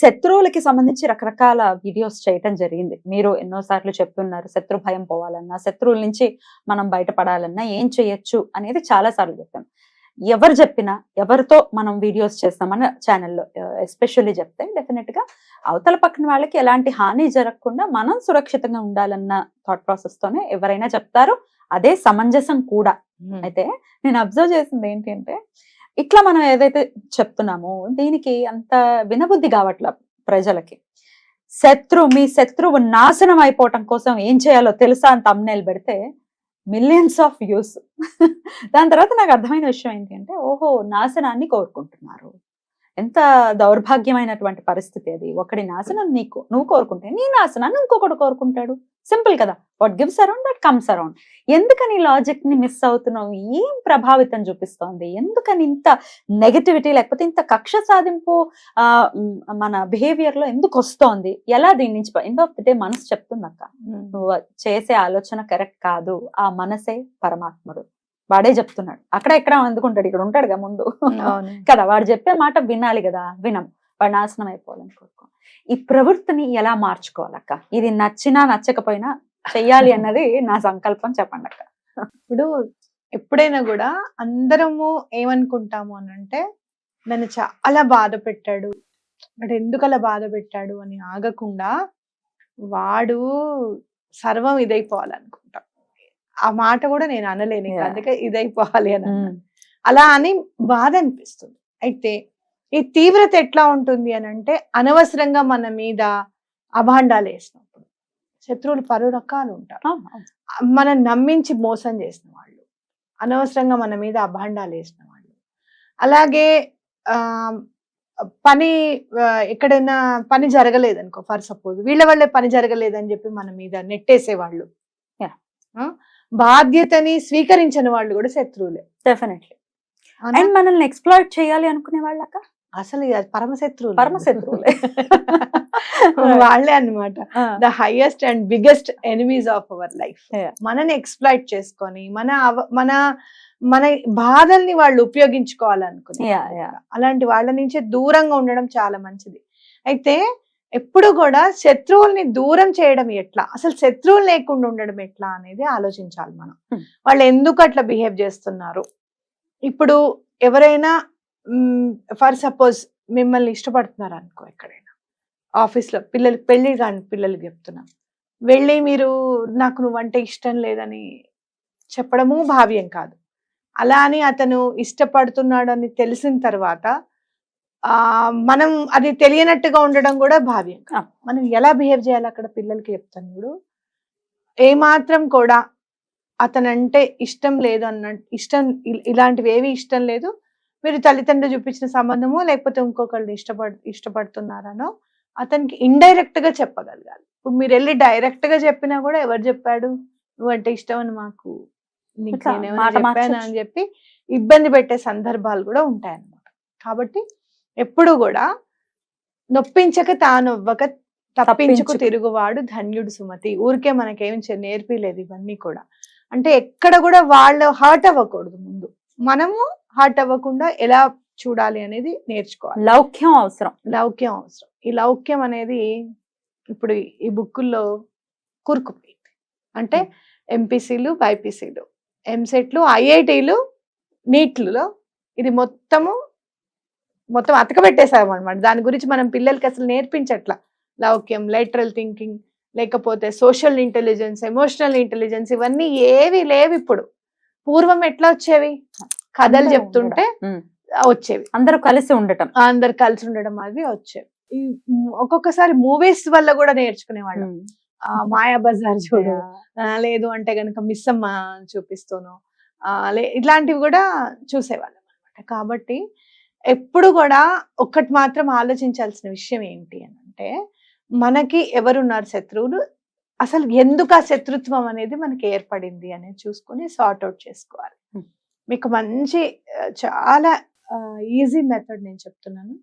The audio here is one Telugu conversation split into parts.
శత్రువులకి సంబంధించి రకరకాల వీడియోస్ చేయటం జరిగింది. మీరు ఎన్నో సార్లు చెప్తున్నారు శత్రు భయం పోవాలన్నా శత్రువుల నుంచి మనం బయటపడాలన్నా ఏం చేయొచ్చు అనేది చాలా సార్లు చెప్పాం ఎవరు చెప్పినా ఎవరితో మనం వీడియోస్ చేస్తామన్న ఛానల్లో ఎస్పెషల్లీ చెప్తే డెఫినెట్గా అవతల పక్కన వాళ్ళకి ఎలాంటి హాని జరగకుండా మనం సురక్షితంగా ఉండాలన్న థాట్ ప్రాసెస్ తోనే ఎవరైనా చెప్తారు. అదే సమంజసం కూడా. అయితే నేను అబ్జర్వ్ చేసింది ఏంటి అంటే ఇట్లా మనం ఏదైతే చెప్తున్నామో దీనికి అంత వినబుద్ధి కావట్ల ప్రజలకి. శత్రు మీ శత్రువు నాశనం అయిపోవటం కోసం ఏం చేయాలో తెలుసా అని తమ్నేల్ పెడితే మిలియన్స్ ఆఫ్ వ్యూస్ దాని తర్వాత నాకు అర్థమైన విషయం ఏంటి అంటే ఓహో నాశనాన్ని కోరుకుంటున్నారు. ఎంత దౌర్భాగ్యమైనటువంటి పరిస్థితి అది. ఒకడి నాశనం నీకు నువ్వు కోరుకుంటే నీ నాశనాన్ని ఇంకొకడు కోరుకుంటాడు. సింపుల్ కదా. What gives around that comes around. ఎందుకని లాజిక్ని మిస్ అవుతున్నావు? ఏం ప్రభావితం చూపిస్తోంది? ఎందుకని ఇంత నెగటివిటీ లేకపోతే ఇంత కక్ష సాధింపు మన బిహేవియర్లో ఎందుకు వస్తోంది? ఎలా దీని నుంచి ఎండ్ ఆఫ్ ది డే మనసు చెప్తుంది అక్క నువ్వు చేసే ఆలోచన కరెక్ట్ కాదు. ఆ మనసే పరమాత్ముడు. వాడే చెప్తున్నాడు. అక్కడ ఎక్కడ ఎందుకుంటాడు ఇక్కడ ఉంటాడుగా ముందు. అవును. కదా వాడు చెప్పే మాట వినాలి కదా వినం. వాడు నాశనం అయిపోవాలని కోరుకో. ఈ ప్రవృత్తిని ఎలా మార్చుకోవాలక్క? ఇది నచ్చినా నచ్చకపోయినా చెయ్యాలి అన్నది నా సంకల్పం చెప్పండి అక్క. ఇప్పుడు ఎప్పుడైనా కూడా అందరము ఏమనుకుంటాము అని అంటే నన్ను చాలా బాధ పెట్టాడు వాడు ఎందుకు అలా బాధ పెట్టాడు అని ఆగకుండా వాడు సర్వం ఇదైపోవాలనుకుంటాం. ఆ మాట కూడా నేను అనలేను. ఇంకా. అందుకే ఇదైపోవాలి అని అన్నా. అలా అని బాధ అనిపిస్తుంది. అయితే ఈ తీవ్రత ఎట్లా ఉంటుంది అని అంటే అనవసరంగా మన మీద అభాండాలు వేసినప్పుడు. శత్రువులు పలు రకాలు ఉంటారు. మనం నమ్మించి మోసం చేసిన వాళ్ళు అనవసరంగా మన మీద అభాండాలు వేసిన వాళ్ళు. అలాగే ఆ పని ఎక్కడైనా పని జరగలేదు అనుకో ఫర్ సపోజ్ వీళ్ళ వల్లే పని జరగలేదని చెప్పి మన మీద నెట్టేసే వాళ్ళు Yeah. ఆ, బాధ్యతని స్వీకరించిన వాళ్ళు కూడా శత్రువులే. డెఫినెట్లీ? అండ్ మనల్ని ఎక్స్ప్లోర్ చేయాలి అనుకునే వాళ్ళక? అసలు ఇక పరమ శత్రువులు. పరమ శత్రువులే. వాళ్ళే అన్నమాట. The highest and biggest enemies of our life. మనని ఎక్స్ప్లాయిట్ చేసుకొని మన మన మన బాధల్ని వాళ్ళు ఉపయోగించుకోవాలనుకునే. అలాంటి వాళ్ళ నుంచి దూరంగా ఉండడం చాలా మంచిది. అయితే ఎప్పుడు కూడా శత్రువుల్ని దూరం చేయడం ఎట్లా? అసలు శత్రువులు లేకుండా ఉండడం ఎట్లా అనేది ఆలోచించాలి మనం. వాళ్ళు ఎందుకు అట్లా బిహేవ్ చేస్తున్నారు? ఇప్పుడు ఎవరైనా ఫర్ సపోజ్ మిమ్మల్ని ఇష్టపడుతున్నారు అనుకో ఎక్కడైనా. ఆఫీస్లో పిల్లలు పెళ్ళి కాని పిల్లలకి చెప్తున్నాం. వెళ్ళి మీరు నాకు నువ్వంటే ఇష్టం లేదని చెప్పడము భావ్యం కాదు. అలా అని అతను ఇష్టపడుతున్నాడు అని తెలిసిన తర్వాత మనం అది తెలియనట్టుగా ఉండడం కూడా భావ్యం. మనం ఎలా బిహేవ్ చేయాలి అక్కడ పిల్లలకి చెప్తాను ఇప్పుడు ఏమాత్రం కూడా అతనంటే ఇష్టం లేదు అన్న ఇష్టం ఇలాంటివి ఏవి ఇష్టం లేదు. మీరు తల్లిదండ్రులు చూపించిన సంబంధము లేకపోతే ఇంకొకళ్ళు ఇష్టపడు ఇష్టపడుతున్నారనో అతనికి ఇండైరెక్ట్గా చెప్పగలగాలి. ఇప్పుడు మీరు వెళ్ళి డైరెక్ట్గా చెప్పినా కూడా ఎవరు చెప్పాడు? నువ్వంటే ఇష్టం అని మాకు నీకు చెప్పానా. అని చెప్పి ఇబ్బంది పెట్టే సందర్భాలు కూడా ఉంటాయన్నమాట. కాబట్టి ఎప్పుడు కూడా నొప్పించక తానొవ్వక తప్పించుకు తప్పించుకు. తిరుగువాడు ధన్యుడు సుమతి. ఊరికే మనకేం చే- నేర్పిలేదు ఇవన్నీ కూడా. అంటే ఎక్కడ కూడా వాళ్ళు హర్ట్ అవ్వకూడదు ముందు. మనము హర్ట్ అవ్వకుండా ఎలా చూడాలి అనేది నేర్చుకోవాలి. లౌక్యం అవసరం. లౌక్యం అవసరం. ఈ లౌక్యం అనేది ఇప్పుడు ఈ బుక్కుల్లో కూరుకుపోయింది. అంటే ఎంపీసీలు బైపీసీలు ఎంసెట్లు ఐఐటీలు నీట్లలో ఇది మొత్తము మొత్తం అతకబెట్టేసాం అనమాట దాని గురించి మనం పిల్లలకి అసలు నేర్పించట్లా. లౌక్యం లెటరల్ థింకింగ్ లేకపోతే సోషల్ ఇంటెలిజెన్స్ ఎమోషనల్ ఇంటెలిజెన్స్ ఇవన్నీ ఏవి లేవు ఇప్పుడు. పూర్వం ఎట్లా వచ్చేవి? కథలు చెప్తుంటే వచ్చేవి. అందరూ కలిసి ఉండటం. అందరు కలిసి ఉండడం అవి వచ్చేవి. ఒక్కొక్కసారి మూవీస్ వల్ల కూడా నేర్చుకునేవాళ్ళం. మాయా బజార్ చూడు. లేదు అంటే గనుక మిస్ అమ్మ చూపిస్తాను. ఇట్లాంటివి కూడా చూసేవాళ్ళం అనమాట కాబట్టి ఎప్పుడు కూడా ఒక్కటి మాత్రం ఆలోచించాల్సిన విషయం ఏంటి అని అంటే మనకి ఎవరున్నారు శత్రువులు? అసలు ఎందుకు ఆ శత్రుత్వం అనేది మనకి ఏర్పడింది అనేది చూసుకొని సార్ట్ అవుట్ చేసుకోవాలి. మీకు మంచి చాలా ఈజీ మెథడ్ నేను చెప్తున్నాను.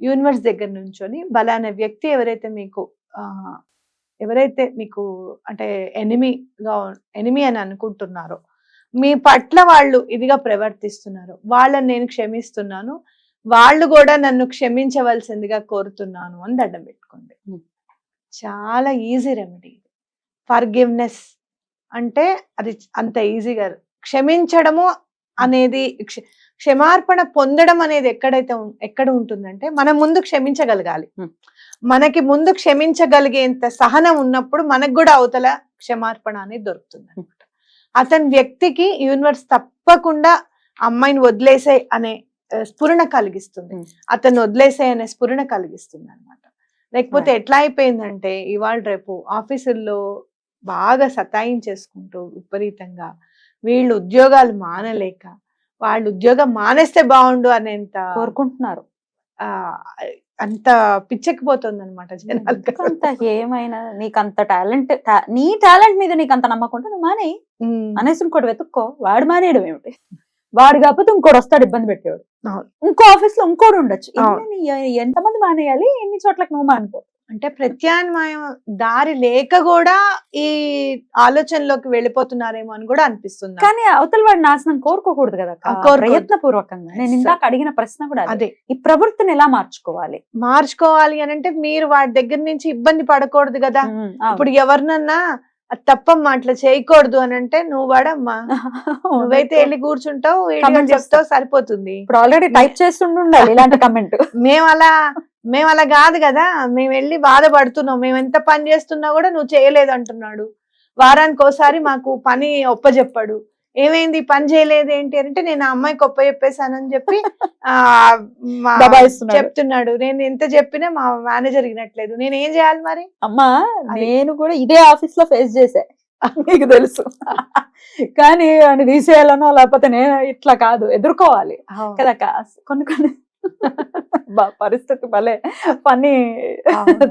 యూనివర్స్ దగ్గర నుంచొని బలానా వ్యక్తి ఎవరైతే మీకు ఎవరైతే మీకు అంటే ఎనిమిగా ఎనిమి అని అనుకుంటున్నారో మీ పట్ల వాళ్ళు ఇదిగా ప్రవర్తిస్తున్నారు. వాళ్ళని నేను క్షమిస్తున్నాను. వాళ్ళు కూడా నన్ను క్షమించవలసిందిగా కోరుతున్నాను అని దండం పెట్టుకోండి. చాలా ఈజీ రెమెడీ ఫర్గివ్నెస్ అంటే అది అంత ఈజీగా క్షమించడము అనేది క్ష- క్షమార్పణ పొందడం అనేది ఎక్కడైతే ఎక్కడ ఉంటుందంటే మనం ముందు క్షమించగలగాలి. మనకి ముందు క్షమించగలిగేంత సహనం ఉన్నప్పుడు మనకు కూడా అవతల క్షమార్పణ అనేది దొరుకుతుంది అనమాట అతని వ్యక్తికి యూనివర్స్ తప్పకుండా అమ్మాయిని వదిలేసే అనే స్ఫురణ కలిగిస్తుంది. అతన్ని వదిలేసే అనే స్ఫురణ కలిగిస్తుంది అనమాట లేకపోతే. ఎట్లా అయిపోయిందంటే ఇవాళ రేపు ఆఫీసుల్లో బాగా సతాయించేసుకుంటూ విపరీతంగా వీళ్ళు ఉద్యోగాలు మానలేక వాళ్ళు ఉద్యోగం మానేస్తే బాగుండు అనేంత కోరుకుంటున్నారు ఆ, అంత పిచ్చెక్కిపోతుంది అనమాట అంత ఏమైనా నీకు అంత టాలెంట్ నీ టాలెంట్ మీద నీకు అంత నమ్మకం ఉంటే నువ్వు మానే. అనేసి ఇంకోటి వెతుక్కో వాడు మానేయడం ఏమిటి వాడు కాకపోతే ఇంకోటి వస్తాడు ఇబ్బంది పెట్టేవాడు. ఇంకో ఆఫీస్లో ఇంకోటి ఉండొచ్చు ఎంతమంది మానేయాలి? ఎన్ని చోట్లకి నువ్వు మానుకో అంటే ప్రత్యామ్నాయం దారి లేక కూడా ఈ ఆలోచనలోకి వెళ్ళిపోతున్నారేమో అని కూడా అనిపిస్తుంది. కానీ అవతల వాడు నాశనం కోరుకోకూడదు కదా. ప్రయత్న పూర్వకంగా నేను ఇందాక అడిగిన ప్రశ్న కూడా అదే. ఈ ప్రవృత్తిని ఎలా మార్చుకోవాలి? మార్చుకోవాలి అని అంటే మీరు వాడి దగ్గర నుంచి ఇబ్బంది పడకూడదు కదా. ఇప్పుడు ఎవరినన్నా అది తప్పమ్మా అట్లా చేయకూడదు అని అంటే నువ్వు వాడమ్మా. నువ్వైతే వెళ్ళి కూర్చుంటావు చెప్తావు సరిపోతుంది. ఇప్పుడు ఆల్రెడీ టైప్ చేస్తుండి ఉండాలి ఇలాంటి కమెంట్ మేము అలా మేము అలా కాదు కదా మేము వెళ్ళి బాధపడుతున్నాం. మేము ఎంత పని చేస్తున్నా కూడా నువ్వు చేయలేదు అంటున్నాడు. వారానికి ఒకసారి మాకు పని ఒప్పజెప్పాడు. ఏమైంది పని చేయలేదు ఏంటి అంటే నేను ఆ అమ్మాయికి ఒప్ప చెప్పేశానని చెప్పి. చెప్తున్నాడు నేను ఎంత చెప్పినా మా మేనేజర్ వినట్లేదు నేను ఏం చేయాలి మరి అమ్మా. నేను కూడా ఇదే ఆఫీస్లో ఫేస్ చేశా నీకు తెలుసు కానీ అని తీసేయాలనో లేకపోతే నేను ఇట్లా కాదు ఎదుర్కోవాలి కదా? కొన్ని కొన్ని బా పరిస్థితి భలే ఫన్నీ.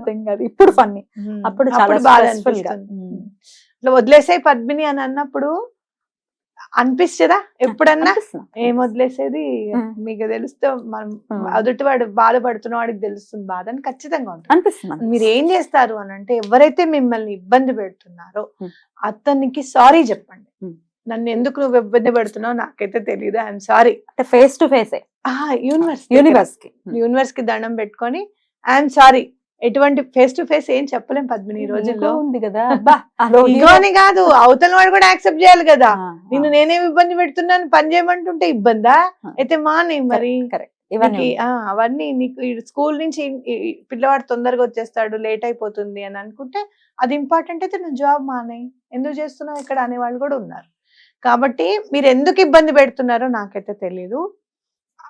థింగ్ అది ఇప్పుడు ఫన్నీ. అప్పుడు చాలా అప్పుడు బాధ stressful గా. అనిపిస్తుంది. ఉమ్. ఇట్లా వదిలేసే పద్మిని అని అన్నప్పుడు అనిపిస్తుందా? ఎప్పుడన్నా. ఏం వదిలేసేది. మీకు తెలుస్తే మనం. అదుటి వాడు బాధపడుతున్న వాడికి తెలుస్తుంది బాధ అని ఖచ్చితంగా ఉంటుంది. అనిపిస్తుంది మీరు ఏం చేస్తారు అని అంటే ఎవరైతే మిమ్మల్ని ఇబ్బంది పెడుతున్నారో. అతనికి సారీ చెప్పండి. నన్ను ఎందుకు నువ్వు ఇబ్బంది పెడుతున్నావు? నాకైతే తెలియదు ఐఎమ్ సారీ. అంటే ఫేస్ టు ఫేస్ యూనివర్స్ యూనివర్స్కి యూనివర్స్కి. దండం పెట్టుకొని ఐఎమ్ సారీ. ఎటువంటి ఫేస్ టు ఫేస్ ఏం చెప్పలేం పద్మిని ఈ రోజుల్లో. ఉంది కదా. అబ్బా, అదో ఇగో అని కాదు అవతల వాడు కూడా యాక్సెప్ట్ చేయాలి కదా. నేను ఆ, నేనేం ఇబ్బంది పెడుతున్నాను పని చేయమంటుంటే ఇబ్బందా. అయితే మానే మరి అవన్నీ నీకు స్కూల్ నుంచి పిల్లవాడు తొందరగా వచ్చేస్తాడు లేట్ అయిపోతుంది అని అనుకుంటే అది ఇంపార్టెంట్ అయితే నువ్వు జాబ్ మానే. ఎందుకు చేస్తున్నావు ఇక్కడ అనేవాళ్ళు కూడా ఉన్నారు. కాబట్టి మీరు ఎందుకు ఇబ్బంది పెడుతున్నారో నాకైతే తెలియదు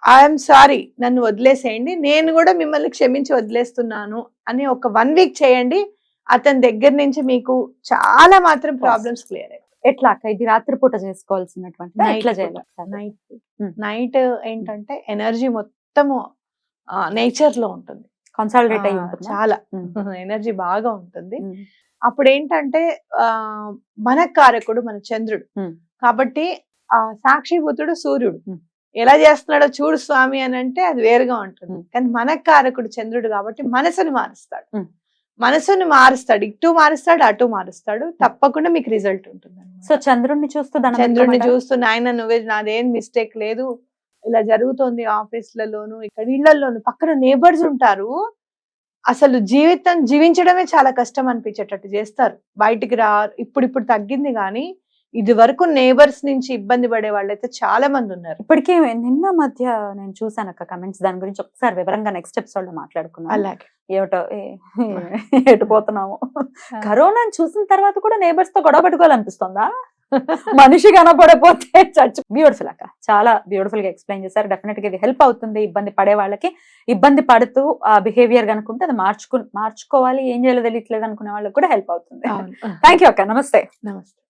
ఐఎమ్ సారీ నన్ను వదిలేసేయండి నేను కూడా మిమ్మల్ని క్షమించి వదిలేస్తున్నాను అని ఒక వన్ వీక్ చేయండి అతని దగ్గర నుంచి మీకు చాలా మాత్రం ప్రాబ్లమ్స్ క్లియర్ అయిపోతాయి ఎట్లా అక్క ఇది రాత్రిపూట చేసుకోవాల్సినటువంటి ఎట్లా. చేయాలి నైట్ Hmm. నైట్ ఏంటంటే ఎనర్జీ మొత్తము నేచర్లో ఉంటుంది. కన్సాలిడేట్ అయి ఆ, ఉంటుంది? చాలా. ఎనర్జీ బాగా ఉంటుంది. అప్పుడు ఏంటంటే మన కారకుడు మన చంద్రుడు. Hmm. కాబట్టి ఆ సాక్షిభూతుడు సూర్యుడు. Hmm. ఎలా చేస్తున్నాడో చూడు స్వామి అని అంటే అది వేరుగా ఉంటుంది. కానీ మన కారకుడు చంద్రుడు కాబట్టి మనసుని మారుస్తాడు. మనసుని మారుస్తాడు. ఇటు మారుస్తాడు అటు మారుస్తాడు. తప్పకుండా మీకు రిజల్ట్ ఉంటుంది. సో చంద్రుడిని చూస్తూ చంద్రుడిని? చూస్తూ నాయన నువ్వే నాదేం మిస్టేక్ లేదు. ఇలా జరుగుతోంది ఆఫీస్లలోను ఇక్కడ ఇళ్ళలోను పక్కన నేబర్స్ ఉంటారు. అసలు జీవితం జీవించడమే చాలా కష్టం అనిపించేటట్టు చేస్తారు. బయటికి రా ఇప్పుడు ఇప్పుడు తగ్గింది కానీ ఇది వరకు నేబర్స్ నుంచి ఇబ్బంది పడే వాళ్ళైతే చాలా మంది ఉన్నారు. ఇప్పటికే నిన్న మధ్య నేను చూసాను అక్క కమెంట్స్ దాని గురించి ఒకసారి వివరంగా నెక్స్ట్ ఎపిసోడ్లో మాట్లాడుకున్నాను అలాగే. ఏమిటో ఎటు పోతున్నాము. కరోనాని చూసిన తర్వాత కూడా నేబర్స్తో గొడవ పెట్టుకోవాలనిపిస్తుందా? మనిషి కనపడపోతే చచ్చి బ్యూటిఫుల్ అక్క. చాలా బ్యూటిఫుల్గా ఎక్స్ప్లెయిన్ చేశారు. డెఫినెట్గా ఇది హెల్ప్ అవుతుంది ఇబ్బంది పడే వాళ్ళకి. ఇబ్బంది పడుతూ ఆ బిహేవియర్ కనుకుంటే అది మార్చుకు మార్చుకోవాలి. ఏం చేయాలో తెలియట్లేదు అనుకునే వాళ్ళకి కూడా హెల్ప్ అవుతుంది. థ్యాంక్ యూ అక్క. నమస్తే. నమస్తే.